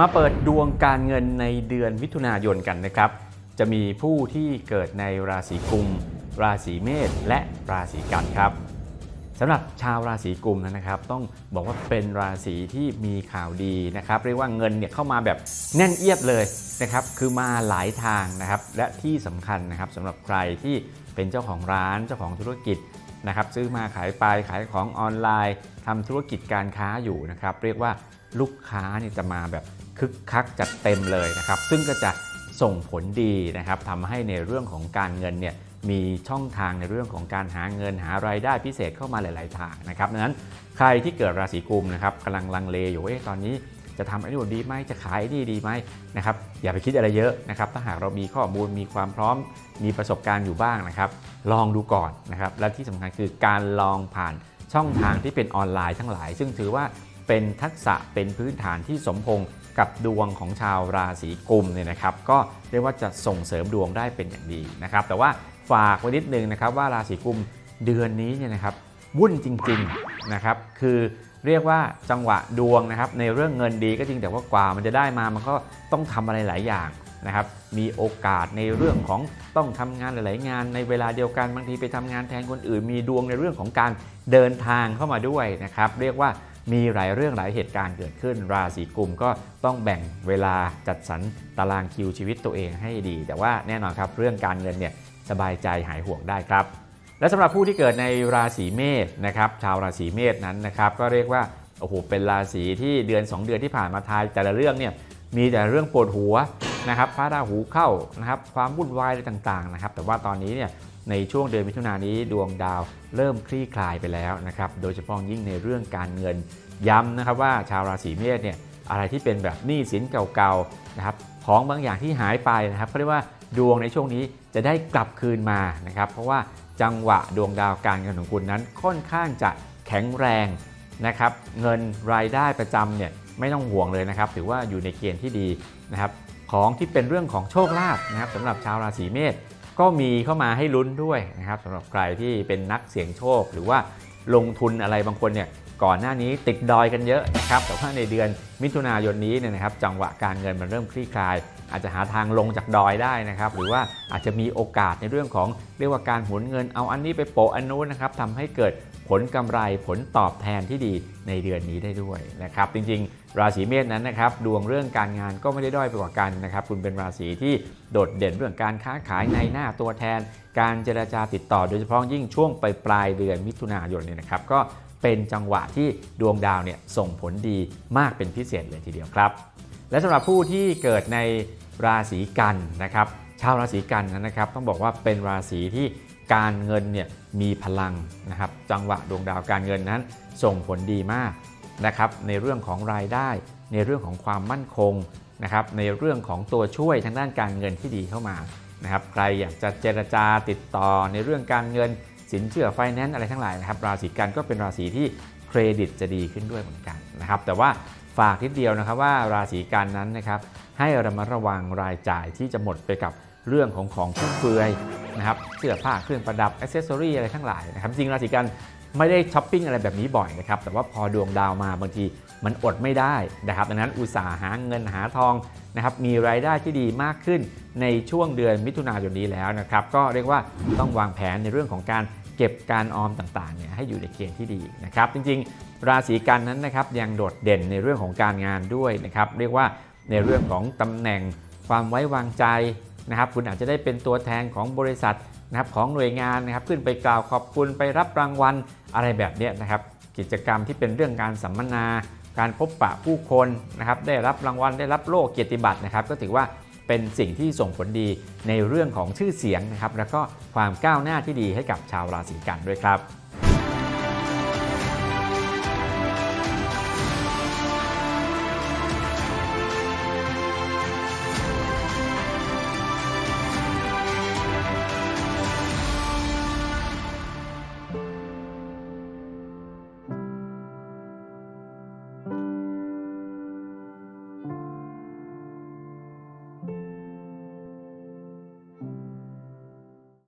มาเปิดดวงการเงินในเดือนมิถุนายนกันนะครับ จะมีผู้ที่เกิดในราศีกุม ราศีเมษ และราศีกันครับสำหรับชาวราศีกุมนะครับ ต้องบอกว่าเป็นราศีที่มีข่าวดีนะครับ เรียกว่าเงินเนี่ยเข้ามาแบบแน่นเอียดเลยนะครับ คือมาหลายทางนะครับ และที่สำคัญนะครับสำหรับใครที่เป็นเจ้าของร้านเจ้าของธุรกิจนะครับซื้อมาขายไปขายของออนไลน์ทำธุรกิจการค้าอยู่นะครับ เรียกว่าลูกค้าเนี่ยจะมาแบบ คึกคักจัดเต็มเลยนะครับ ซึ่งก็จะส่งผลดีนะครับทำให้ในเรื่องของการเงินเนี่ยมีช่องทางในเรื่องของการหาเงินหารายได้พิเศษเข้ามาหลาย ๆ ทางนะครับดังนั้นใครที่เกิดราศีกุมนะครับกำลังลังเลอยู่ว่าเอ๊ะตอนนี้จะทำไอ้นี่ดีไหมจะขายไอ้นี่ดีไหมนะครับอย่าไปคิดอะไรเยอะนะครับถ้าหากเรามีข้อมูลมีความพร้อมมีประสบการณ์อยู่บ้างนะครับ ลองดูก่อนนะครับและที่สำคัญคือการลองผ่านช่องทางที่เป็นออนไลน์ทั้งหลาย ซึ่งถือว่า เป็นทักษะเป็นพื้นฐานที่สมพงกับดวงของชาวราศีกุมเนี่ยนะครับ ก็เรียกว่าจะส่งเสริมดวงได้เป็นอย่างดีนะครับ แต่ว่าฝากไว้นิดนึงนะครับว่าราศีกุมเดือนนี้เนี่ยนะครับวุ่นจริงๆนะครับคือเรียกว่าจังหวะดวงนะครับในเรื่องเงินดีก็จริงแต่ว่ากว่ามันจะได้มามันก็ต้องทำอะไรหลายอย่างนะครับมีโอกาสในเรื่องของต้องทำงานหลาย ๆ งานในเวลาเดียวกันบางทีไปทำงานแทนคนอื่น มีดวงในเรื่องของการเดินทางเข้ามาด้วยนะครับ เรียกว่า มีหลายเรื่องหลายเหตุการณ์เกิดขึ้น ราศีกุมก็ต้องแบ่งเวลาจัดสรรตารางคิวชีวิตตัวเองให้ดี แต่ว่าแน่นอนครับเรื่องการเงินเนี่ยสบายใจหายห่วงได้ครับ และสำหรับผู้ที่เกิดในราศีเมษนะครับชาวราศีเมษนั้นนะครับก็เรียกว่าโอ้โหเป็นราศีที่เดือน 2 เดือนที่ผ่านมาทายแต่ละเรื่องเนี่ยมีแต่เรื่องปวดหัวนะครับพระราหูเข้านะครับความวุ่นวายอะไรต่างๆนะครับแต่ว่าตอนนี้เนี่ย ในช่วงเดือนมิถุนายนนี้ดวงดาวเริ่มคลี่คลายไปแล้วนะครับ โดยเฉพาะยิ่งในเรื่องการเงินย้ำนะครับว่าชาวราศีเมษเนี่ยอะไรที่เป็นแบบหนี้สินเก่าๆนะครับของบางอย่างที่หายไปนะครับเขาเรียกว่าดวงในช่วงนี้จะได้กลับคืนมานะครับเพราะว่าจังหวะดวงดาวการเงินของคุณนั้นค่อนข้างจะแข็งแรงนะครับเงินรายได้ประจำเนี่ยไม่ต้องห่วงเลยนะครับ ถือว่าอยู่ในเกณฑ์ที่ดีนะครับของที่เป็นเรื่องของโชคลาภนะครับสำหรับชาวราศีเมษ ก็มีเข้ามาให้ลุ้นด้วยนะครับสำหรับใครที่เป็นนักเสี่ยงโชค หรือว่าลงทุนอะไรบางคนเนี่ยก่อนหน้านี้ติดดอยกันเยอะนะครับแต่ว่าในเดือนมิถุนายนนี้เนี่ยนะครับจังหวะการเงินมันเริ่มคลี่คลาย อาจจะหาทางลงจากดอยได้นะครับ หรือว่าอาจจะมีโอกาสในเรื่องของเรียกว่าการหมุนเงินเอาอันนี้ไปโปะอันนู้นนะครับทำให้เกิด ผลกำไรผลตอบแทนที่ดีในเดือนนี้ได้ด้วยนะครับจริงๆ ราศีเมษนั้นนะครับดวงเรื่องการงานก็ไม่ได้ด้อยไปกว่ากันนะครับคุณเป็นราศีที่โดดเด่นเรื่องการค้าขายในหน้าตัวแทน การเจรจาติดต่อโดยเฉพาะยิ่งช่วงปลายปลายเดือนมิถุนายนเนี่ยนะครับก็เป็นจังหวะที่ดวงดาวเนี่ยส่งผลดีมากเป็นพิเศษเลยทีเดียวครับ และสำหรับผู้ที่เกิดในราศีกันนะครับชาวราศีกันนะครับต้องบอกว่าเป็นราศีที่ การเงินเนี่ยมีพลังนะครับจังหวะดวงดาวการเงินนั้น ส่งผลดีมากนะครับในเรื่องของรายได้ ในเรื่องของความมั่นคงนะครับในเรื่องของตัวช่วยทางด้านการเงินที่ดีเข้ามานะครับใครอยากจะเจรจาติดต่อในเรื่องการเงินสินเชื่อไฟแนนซ์อะไรทั้งหลายนะครับราศีกันก็เป็นราศีที่เครดิตจะดีขึ้นด้วยเหมือนกันนะครับแต่ว่าฝากทีเดียวนะครับว่าราศีกันนั้นนะครับให้ระมัดระวังรายจ่ายที่จะหมดไปกับ เรื่องของของฟุ่มเฟือยนะครับเสื้อผ้าเครื่องประดับอ c เซสซอรี่อะไรทั้งหลายนะครับจริงราศีกันไม่ได้ช้อปปิ้งอะไรแบบนี้บ่อยนะครับแต่ว่าพอดวงดาวมาบางทีมันอดไม่ได้นะครับดังนั้นอุตสาหาเงินหาทองนะครับมีรายได้ที่ดีมากขึ้นในช่วงเดือนมิถุนายนนี้แล้วนะครับก็เรียกว่าต้องวางแผนในเรื่องของการเก็บการออมต่างๆเนี่ยให้อยู่ในเกณฑ์ที่ดีนะครับจริงๆ ราศีกันนั้นนะครับยังโดดเด่นในเรื่องของการงานด้วยนะครับเรียกว่าในเรื่องของตำแหน่งความไว้วางใจ นะครับคุณอาจจะได้เป็นตัวแทนของบริษัทนะครับของหน่วยงานนะครับขึ้นไปกล่าวขอบคุณไปรับรางวัลอะไรแบบนี้นะครับกิจกรรมที่เป็นเรื่องการสัมมนา การพบปะผู้คนนะครับได้รับรางวัลได้รับโล่เกียรติบัตรนะครับ ก็ถือว่าเป็นสิ่งที่ส่งผลดีในเรื่องของชื่อเสียงนะครับแล้วก็ความก้าวหน้าที่ดีให้กับชาวราศีกันด้วยครับ